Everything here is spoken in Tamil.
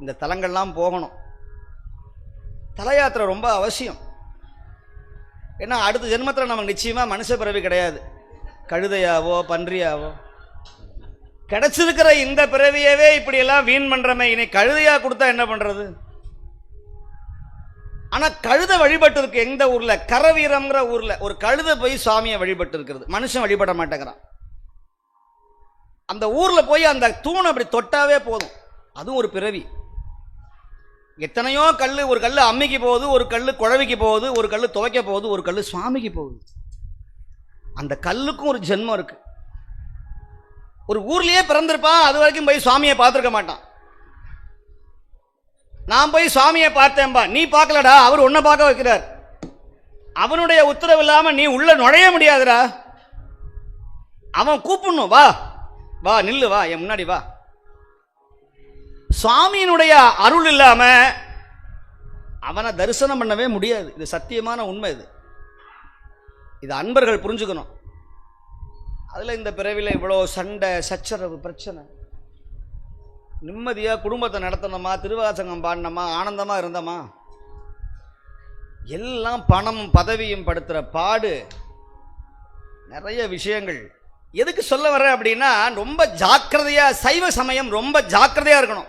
இந்த தலங்கள்லாம் போகணும். தல யாத்திரை ரொம்ப அவசியம். ஏன்னா அடுத்த ஜென்மத்தில் நமக்கு நிச்சயமாக மனுஷ பிறவி கிடையாது. கழுதையாவோ பன்றியாவோ. கிடைச்சிருக்கிற இந்த பிறவியவே இப்படியெல்லாம் வீண் பண்ணுறமே இனி கழுதையாக கொடுத்தா என்ன பண்ணுறது ஆனால் கழுதை வழிபட்டு இருக்கு எந்த ஊரில்? கரவீரம்ங்கிற ஊரில். ஒரு கழுதை போய் சுவாமியை வழிபட்டு இருக்கிறது மனுஷன் வழிபட மாட்டேங்கிறான். அந்த ஊரில் போய் அந்த தூணை அப்படி தொட்டாவே போதும். அதுவும் ஒரு பிறவி. எத்தனையோ கல் ஒரு கல் அம்மிக்கு போகுது ஒரு கல் குழவிக்கு போகுது ஒரு கல் துவைக்க போகுது ஒரு கல் சுவாமிக்கு போகுது. அந்த கல்லுக்கும் ஒரு ஜென்மம் இருக்கு. ஒரு ஊர்லேயே பிறந்திருப்பான் அது வரைக்கும் போய் சுவாமியை பார்த்துருக்க மாட்டான். நான் போய் சுவாமியை பார்த்தேன்பா நீ பார்க்கலடா அவர் உன்னை பார்க்க வைக்கிறார். அவனுடைய உத்தரவு இல்லாமல் நீ உள்ள நுழைய முடியாதுடா. அவன் கூப்பிடணும் வா. வா நில்லு வா என் முன்னாடி வா. சுவாமியினுடைய அருள் இல்லாம அவனை தரிசனம் பண்ணவே முடியாது. இது சத்தியமான உண்மை இது. இது அன்பர்கள் புரிஞ்சுக்கணும். அதில் இந்த பிறவியில் இவ்வளோ சண்டை சச்சரவு பிரச்சனை. நிம்மதியாக குடும்பத்தை நடத்தணுமா? திருவாசகம் பாடினோமா ஆனந்தமாக இருந்தோமா? எல்லாம் பணமும் பதவியும் படுத்துகிற பாடு. நிறைய விஷயங்கள். எதுக்கு சொல்ல வர்றேன் அப்படின்னா ரொம்ப ஜாக்கிரதையாக சைவ சமயம் ரொம்ப ஜாக்கிரதையாக இருக்கணும்.